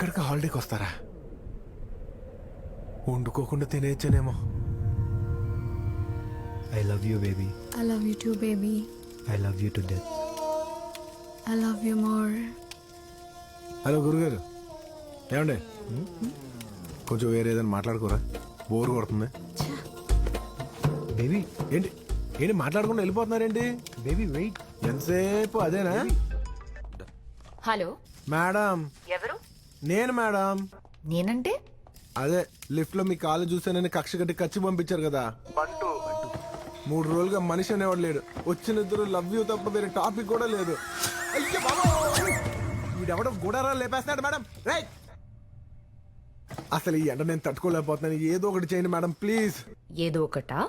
America హాలిడేకి వస్తారా? వండుకోకుండా తినేయచ్చానేమో. I love you baby I love you too, baby. I love you to death I love you more. Hello గురుగారు. ఏమండి? కొంచెం వేరే ఏదైనా మాట్లాడుకోరా? బోర్ కొడుతుంది. బేబీ ఏంటి? ఏంటి మాట్లాడకుండా వెళ్ళిపోతున్నారేంటి? బేబీ వెయిట్ ఎంతసేపు? అదేనా? హలో. మేడం. ఎవరు? నేను మేడం. నేనంటే? అదే లిఫ్ట్లో మీ కాలు చూసానని కక్ష కట్టి కచ్చి పంపించారు కదా. బంటు మూడు రోజులుగా మనిషి అనేవాడు లేడు. వచ్చిన ఇద్దరు లవ్ యూ తప్ప వేరే టాపిక్ కూడా లేదు! వీడెవడో గుడారా లేపేస్తాడు మేడం. రైట్ అసలు ఈ ఎండ నేను తట్టుకోలేకపోతున్నాను. ఏదో ఒకటి చేయండి మేడం ప్లీజ్. ఏదో ఒకటా?